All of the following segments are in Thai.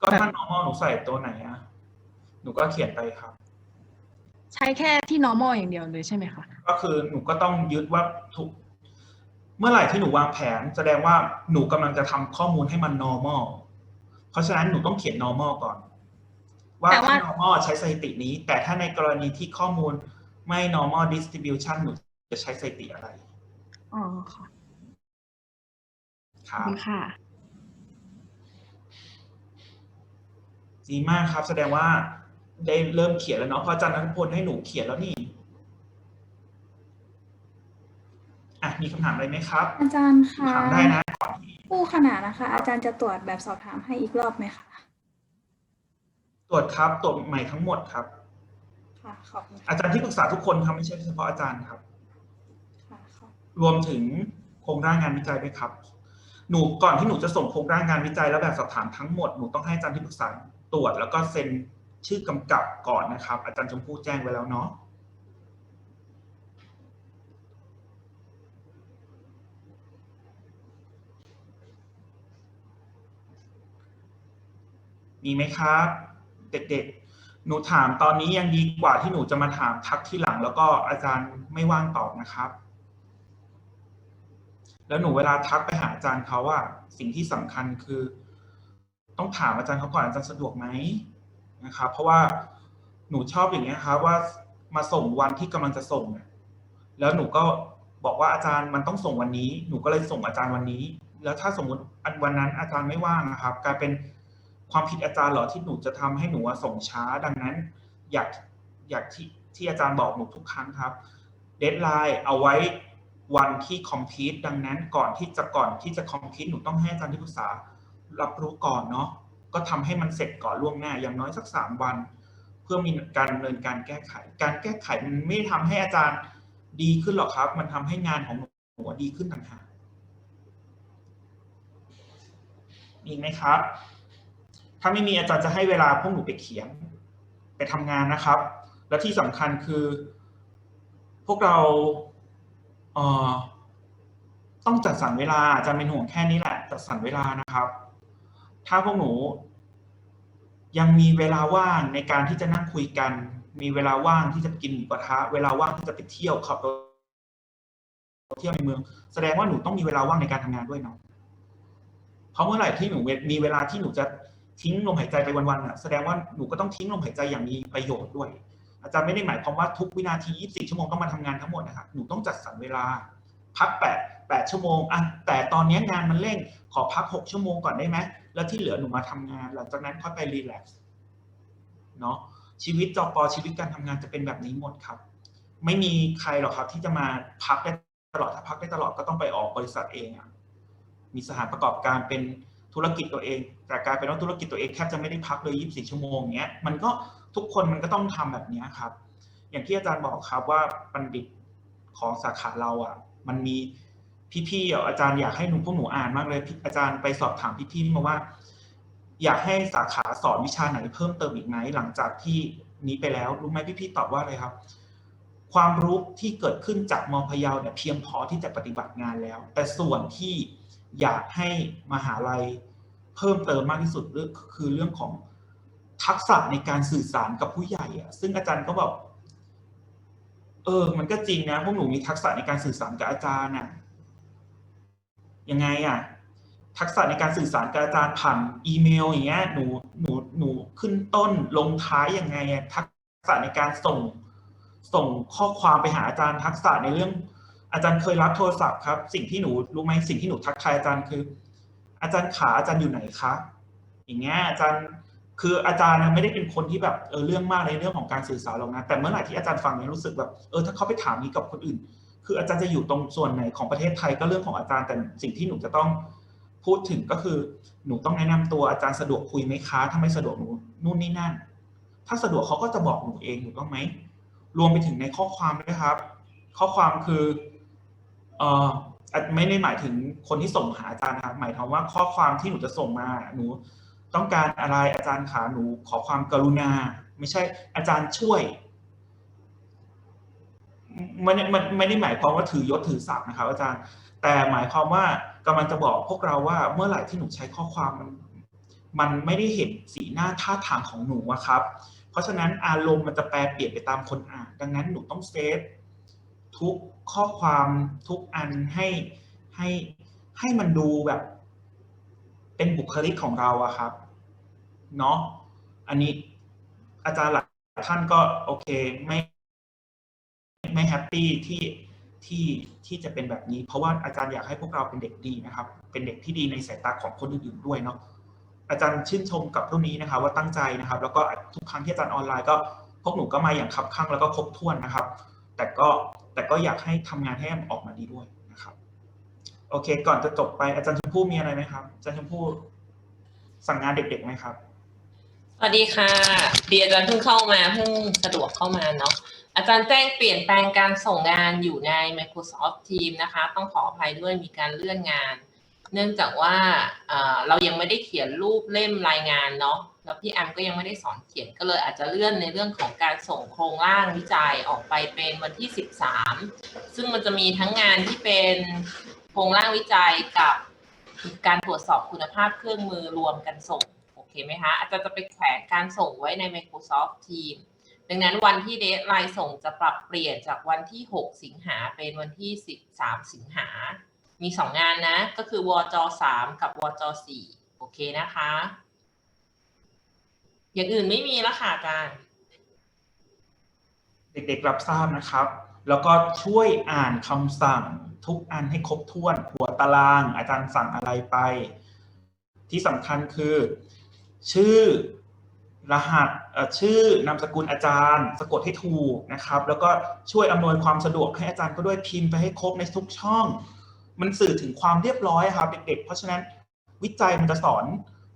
ก็ถ้า normal หนูใส่ตัวไหนอะหนูก็เขียนไปครับ ใช้แค่ที่ normal อย่างเดียวเลยใช่ไหมคะก็คือหนูก็ต้องยึดว่าถูกเมื่อไหร่ที่หนูวางแผน แสดงว่าหนูกำลังจะทำข้อมูลให้มัน normal เพราะฉะนั้นหนูต้องเขียน normal ก่อน ว่าแต่ว่า ถ้า normal ใช้สถิตินี้ แต่ถ้าในกรณีที่ข้อมูลไม่ normal distribution หนูจะใช้สถิติอะไรอ๋อค่ะคขอบรับ คุณค่ะ ดีมากครับ แสดงว่าได้เริ่มเขียนแล้วเนาะเพราะอาจารย์นัทพลให้หนูเขียนแล้วนี่อะมีคำถามอะไรไหมครับ อาจารย์คะถามได้นะก่อนที่ผู้ขนาดนะคะ อาจารย์จะตรวจแบบสอบถามให้อีกรอบไหมคะตรวจครับตรวจใหม่ทั้งหมดครับค่ะขอบคุณค่ะอาจารย์ที่ปรึกษาทุกคนครับไม่ใช่เฉพาะอาจารย์ครับค่ะขอบรวมถึงโครงร่างงานวิจัยด้วยครับ หนูก่อนที่หนูจะส่งโครงร่างงานวิจัยแล้วแบบสอบถามทั้งหมดหนูต้องให้อาจารย์ที่ปรึกษา ตรวจแล้วก็เซ็นชื่อกำกับก่อนนะครับ อาจารย์ชมพู่แจ้งไว้แล้วเนาะมีไหมครับ เด็กๆ หนูถามตอนนี้ยังดีกว่าที่หนูจะมาถามทักที่หลัง แล้วก็อาจารย์ไม่ว่างตอบนะครับ แล้วหนูเวลาทักไปหาอาจารย์เขาว่า สิ่งที่สำคัญคือ ต้องถามอาจารย์เขาก่อนอาจารย์สะดวกไหมนะครับ เพราะว่าหนูชอบอย่างเงี้ยครับว่ามาส่งวันที่กำลังจะส่งเนี่ยแล้วหนูก็บอกว่าอาจารย์มันต้องส่งวันนี้ หนูก็เลยส่งอาจารย์วันนี้ แล้วถ้าสมมติอันวันนั้นอาจารย์ไม่ว่างนะครับ กลายเป็นความผิดอาจารย์หรอที่หนูจะทำให้หนูส่งช้า ดังนั้น อยากอยากที่ที่อาจารย์บอกหนูทุกครั้งครับเดทไลน์เอาไว้วันที่คอมพิวต์ดังนั้นก่อนที่จะก่อนที่จะคอมพิวต์หนูต้องให้อาจารย์ที่ปรึกษา รับรู้ก่อนเนาะก็ทำให้มันเสร็จก่อนล่วงหน้าอย่างน้อยสักสามวัน เพื่อมีการดำเนินการแก้ไข การแก้ไขมันไม่ได้ทำให้อาจารย์ดีขึ้นหรอกครับ มันทำให้งานของหนูดีขึ้นต่างหากมีไหมครับ ถ้าไม่มีอาจารย์จะให้เวลาพวกหนูไปเขียน ไปทำงานนะครับ และที่สำคัญคือ พวกเราเอ่อต้องจัดสรรเวลาอาจารย์เป็นห่วงแค่นี้แหละ จัดสรรเวลานะครับ ถ้าพวกหนู ยังมีเวลาว่างในการที่จะนั่งคุยกัน มีเวลาว่างที่จะกินหมูกระทะ เวลาว่างที่จะไปเที่ยวขับรถเที่ยวในเมือง แสดงว่าหนูต้องมีเวลาว่างในการทำงานด้วยเนาะเพราะเมื่อไหร่ที่หนูมีเวลาที่หนูจะทิ้งลมหายใจไปวันๆอะแสดงว่าหนูก็ต้องทิ้งลมหายใจอย่างมีประโยชน์ด้วย อาจารย์ไม่ได้หมายความว่าทุกวินาที 24 ชั่วโมงต้องมาทำงานทั้งหมดนะครับหนูต้องจัดสรรเวลา พัก8 8ชั่วโมงอะแต่ตอนนี้งานมันเร่งขอพัก 6 ชั่วโมงก่อนได้ไหม แล้วที่เหลือหนูมาทำงาน หลังจากนั้นค่อยไปรีแลกซ์เนาะชีวิตจอปอชีวิตการทำงานจะเป็นแบบนี้หมดครับ ไม่มีใครหรอกครับ ที่จะมาพักได้ตลอดถ้าพักได้ตลอดก็ต้องไปออกบริษัทเองอะมีสถานประกอบการเป็นธุรกิจตัวเอง แต่กลายเป็นว่าธุรกิจตัวเองแทบจะไม่ได้พักเลย 24 ชั่วโมงเงี้ยมันก็ทุกคนมันก็ต้องทำแบบนี้ครับ อย่างที่อาจารย์บอกครับว่าบัณฑิตของสาขาเราอะ มันมี พี่ๆอะอาจารย์อยากให้หนูพวกหนูอ่านมากเลยอาจารย์ไปสอบถามพี่ๆมาว่า อยากให้สาขาสอนวิชาไหนเพิ่มเติมอีกไหมหลังจากที่นี้ไปแล้วรู้ไหมพี่ๆตอบว่าอะไรครับ ความรู้ที่เกิดขึ้นจากมอพยาเนี่ยเพียงพอที่จะปฏิบัติงานแล้ว แต่ส่วนที่อยากให้มหาลัยเพิ่มเติมมากที่สุดเรื่องคือเรื่องของทักษะในการสื่อสารกับผู้ใหญ่อะซึ่งอาจารย์ก็บอกเออ มันก็จริงนะพวกหนูมีทักษะในการสื่อสารกับอาจารย์น่ะ ยังไงอะทักษะในการสื่อสารกับอาจารย์ผ่านอีเมลอย่างเงี้ยหนูหนูหนูขึ้นต้นลงท้ายยังไงอะทักษะในการส่งส่งข้อความไปหาอาจารย์ทักษะในเรื่อง อาจารย์เคยรับโทรศัพท์ครับ สิ่งที่หนูรู้ไหมสิ่งที่หนูทักทายอาจารย์คือ อาจารย์ขาอาจารย์อยู่ไหนคะอย่างเงี้ยอาจารย์คืออาจารย์ไม่ได้เป็นคนที่แบบเออเรื่องมากในเรื่องของการสื่อสารหรอกนะแต่เมื่อไหร่ที่อาจารย์ฟังเนี่ยรู้สึกแบบเออถ้าเขาไปถามนี้กับคนอื่น คืออาจารย์จะอยู่ตรงส่วนไหนของประเทศไทยก็เรื่องของอาจารย์แต่สิ่งที่หนูจะต้องพูดถึงก็คือหนูต้องแนะนำตัวอาจารย์สะดวกคุยไหมคะถ้าไม่สะดวกหนูนู่นนี่นั่น ถ้าสะดวกเขาก็จะบอกหนูเองถูกต้องไหมรวมไปถึงในข้อความด้วยครับ ข้อความคือเอ่อไม่ได้หมายถึงคนที่ส่งหาอาจารย์นะครับ หมายถึงว่าข้อความที่หนูจะส่งมาหนู ต้องการอะไรอาจารย์ขาหนูขอความกรุณา ไม่ใช่อาจารย์ช่วย มันมันไม่ได้หมายความว่าถือยศถือศักดิ์นะครับอาจารย์ แต่หมายความว่ากำลังจะบอกพวกเราว่าเมื่อไหร่ที่หนูใช้ข้อความมันมันไม่ได้เห็นสีหน้าท่าทางของหนูอะครับ เพราะฉะนั้นอารมณ์มันจะแปรเปลี่ยนไปตามคนอ่าน ดังนั้นหนูต้องเซฟทุกข้อความทุกอันให้ให้ให้มันดูแบบ เป็นบุคลิกของเราอะครับเนาะอันนี้อาจารย์หลายท่านก็โอเคไม่ ไม่แฮปปี้ที่ที่ที่จะเป็นแบบนี้ เพราะว่าอาจารย์อยากให้พวกเราเป็นเด็กดีนะครับ เป็นเด็กที่ดีในสายตาของคนอื่นๆด้วยเนาะอาจารย์ชื่นชมกับรื่องนี้นะครับ ว่าตั้งใจนะครับ แล้วก็ทุกครั้งที่อาจารย์ออนไลน์ก็พวกหนูก็มาอย่างคับข้างแล้วก็ครบถ้วนนะครับ แต่ก็แต่ก็อยากให้ทำงานให้มันออกมาดีด้วยนะครับ โอเค ก่อนจะจบไปอาจารย์ชมพู่มีอะไรไหมครับอาจารย์ชมพู่สั่งงานเด็กๆไหมครับสวัสดีค่ะเดียอาจารย์เพิ่งเข้ามาเพิ่งสะดวกเข้ามาเนาะ อาจารย์แจ้งเปลี่ยนแปลงการส่งงานอยู่ใน Microsoft Teams นะคะ ต้องขออภัยด้วยมีการเลื่อนงาน เนื่องจากว่าเรายังไม่ได้เขียนรูปเล่มรายงานเนาะแล้วพี่แอมก็ยังไม่ได้สอนเขียนก็เลยอาจจะเลื่อนในเรื่องของการส่งโครงร่างวิจัยออกไปเป็นวันที่ 13 ซึ่งมันจะมีทั้งงานที่เป็นโครงร่างวิจัยกับการตรวจสอบคุณภาพเครื่องมือรวมกันส่ง โอเคไหมคะอาจารย์จะไปแขวนการส่งไว้ใน Microsoft Teams ดังนั้นวันที่เดทไลน์ส่งจะปรับเปลี่ยนจากวันที่ 6 สิงหาเป็นวันที่ 13 สิงหา มี 2 งานนะ ก็คือวจ3กับวจ4โอเคนะคะ อย่างอื่นไม่มีแล้วค่ะอาจารย์ เด็กๆรับทราบนะครับ แล้วก็ช่วยอ่านคำสั่งทุกอันให้ครบถ้วน หัวตารางอาจารย์สั่งอะไรไป ที่สำคัญคือ ชื่อ รหัสชื่อนามสกุลอาจารย์ สะกดให้ถูกนะครับ แล้วก็ช่วยอำนวยความสะดวกให้อาจารย์ก็ด้วยพิมพ์ไปให้ครบในทุกช่อง มันสื่อถึงความเรียบร้อยครับเด็กๆ เพราะฉะนั้นวิจัยมันจะสอน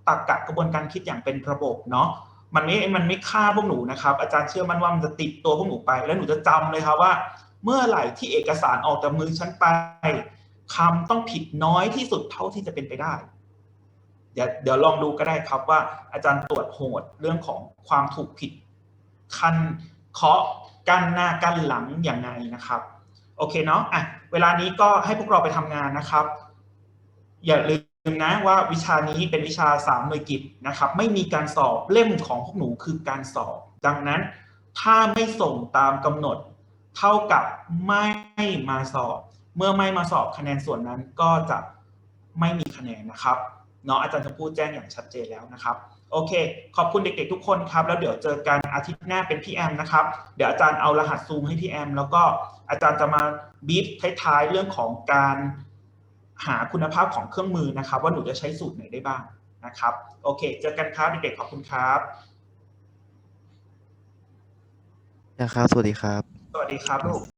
ตรรกะกระบวนการคิดอย่างเป็นระบบเนาะมันไม่มันไม่ฆ่าพวกหนูนะครับ อาจารย์เชื่อมั่นว่ามันจะติดตัวพวกหนูไป แล้วหนูจะจำเลยครับว่า เมื่อไหร่ที่เอกสารออกจากมือฉันไปคำต้องผิดน้อยที่สุดเท่าที่จะเป็นไปได้ เดี๋ยวเดี๋ยวลองดูก็ได้ครับว่าอาจารย์ตรวจโหดเรื่องของความถูกผิดคันเคาะกั้นหน้ากั้นหลังอย่างไงนะครับ โอเคเนาะอะเวลานี้ก็ให้พวกเราไปทำงานนะครับ อย่าลืมนะว่าวิชานี้เป็นวิชาสามหน่วยกิจนะครับ ไม่มีการสอบเล่มของพวกหนูคือการสอบ ดังนั้น ถ้าไม่ส่งตามกำหนด เท่ากับไม่มาสอบ เมื่อไม่มาสอบคะแนนส่วนนั้นก็จะไม่มีคะแนนนะครับ เนาะอาจารย์จะพูดแจ้งอย่างชัดเจนแล้วนะครับโอเค ขอบคุณเด็กๆทุกคนครับ แล้วเดี๋ยวเจอกันอาทิตย์หน้าเป็นพี่แอมนะครับ เดี๋ยวอาจารย์เอารหัสซูมให้พี่แอม แล้วก็อาจารย์จะมาบีฟท้ายๆเรื่องของการหาคุณภาพของเครื่องมือนะครับ ว่าหนูจะใช้สูตรไหนได้บ้างนะครับ โอเค เจอกันครับเด็กๆขอบคุณครับนะครับ สวัสดีครับ สวัสดีครับลูก